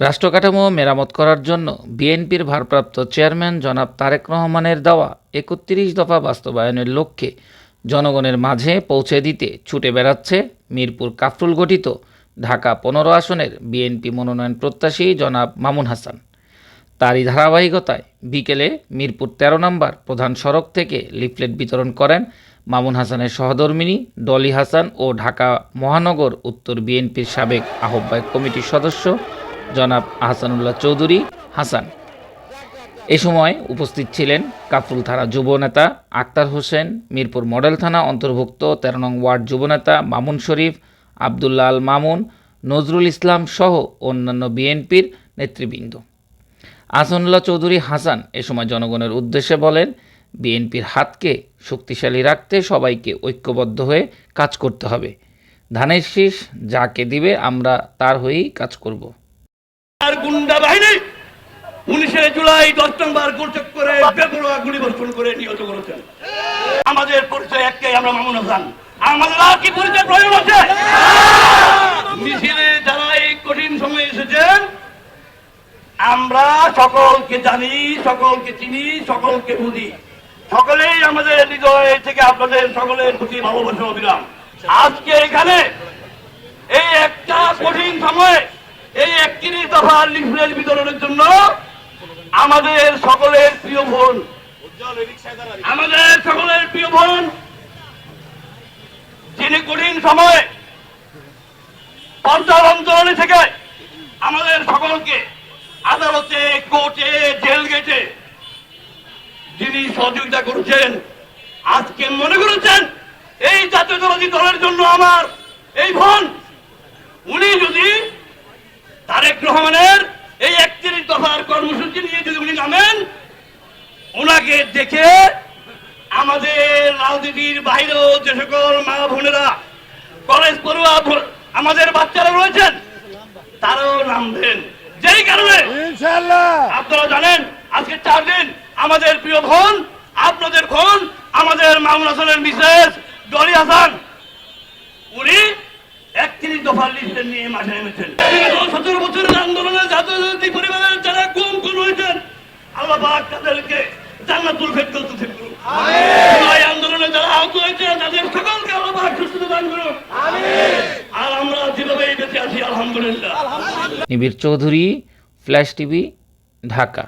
রাষ্ট্রকাঠামো মেরামত করার জন্য বিএনপির ভারপ্রাপ্ত চেয়ারম্যান জনাব তারেক রহমানের দেওয়া একত্রিশ দফা বাস্তবায়নের লক্ষ্যে জনগণের মাঝে পৌঁছে দিতে ছুটে বেড়াচ্ছে মিরপুর কাফরুল গঠিত ঢাকা পনেরো আসনের বিএনপি মনোনয়ন প্রত্যাশী জনাব মামুন হাসান। তারই ধারাবাহিকতায় বিকেলে মিরপুর তেরো নম্বর প্রধান সড়ক থেকে লিফলেট বিতরণ করেন মামুন হাসানের সহধর্মিনী ডলি হাসান ও ঢাকা মহানগর উত্তর বিএনপির সাবেক আহ্বায়ক কমিটির সদস্য জনাব আহসানুল্লাহ চৌধুরী হাসান। এ সময় উপস্থিত ছিলেন কাফরুল থানা যুবনেতা আক্তার হোসেন, মিরপুর মডেল থানা অন্তর্ভুক্ত তেরো নং ওয়ার্ড যুবনেতা মামুন শরীফ, আবদুল্লাহ আল মামুন, নজরুল ইসলাম সহ অন্যান্য বিএনপির নেতৃবৃন্দ। আহসানুল্লাহ চৌধুরী হাসান এ সময় জনগণের উদ্দেশ্যে বলেন, বিএনপির হাতকে শক্তিশালী রাখতে সবাইকে ঐক্যবদ্ধ হয়ে কাজ করতে হবে। ধানের শীষ যাকে দিবে আমরা তার হয়েই কাজ করব। আর গুন্ডা বাহিনী উনিশে জুলাই দশ নম্বর গোলচক করে বেপরোয়া গুলি বর্ষণ করে নিহত করেছেন। আমাদের পরিচয় একটাই, আমরা মামুন হাসান। আমাদের আর কি পরিচয় প্রয়োজন আছে? মিছিলে যারা এই কঠিন সময়ে এসেছেন, আমরা সকলকে জানি, সকলকে চিনি, সকলকে বুঝি। সকলেই আমাদের হৃদয় থেকে আপনাদের সকলের প্রতি ভালোবাসা অবিরাম আজকে এখানে এই একটা কঠিন সময় এই একত্রিশ দফা লিফলেট বিতরণের জন্য আমাদের সকলের প্রিয় বোন। আমাদের সকলের প্রিয় বোন, যিনি কঠিন সময় পঞ্চাশ অঞ্চলে থেকে আমাদের সকলকে আদালতে, কোর্টে, জেল গেটে যিনি সহযোগিতা করছেন, আজকে মনে করেছেন এই জাতীয়তাবাদী দলের জন্য আমার এই বোন, উনি যদি তারেক রহমানের এই একত্রিশ দফার কর্মসূচি নিয়ে যদি উনি নামেন ওনাকে দেখে আমাদের রাজনীতির বাইরেও যে সকল মা বোনেরা কলেজ পড়ুয়া আমাদের বাচ্চারা রয়েছেন তারাও নামবেন। যেই কারণে আপনারা জানেন আজকে চার দিন আমাদের প্রিয় বোন আপনাদের বোন আমাদের মামুন হাসানের মিসেস ডলি হাসান উনি একত্রিশ দফার লিস্ট নিয়ে মাঠে নেমেছেন। সতেরো বছরের আন্দোলনে পরিবারের যারা খুন হয়েছেন আল্লাহ পাক তাদেরকে জান্নাতুল ফেরদৌস নসিব করুন। জুলাই আন্দোলনে যারা আহত হয়েছেন তাদের সকলকে আল্লাহ পাক সুস্থতা দান করুন। আর আমরা যেভাবে বেঁচে আছি আলহামদুলিল্লাহ। নিবিড় চৌধুরী ফ্ল্যাশ টিভি ঢাকা।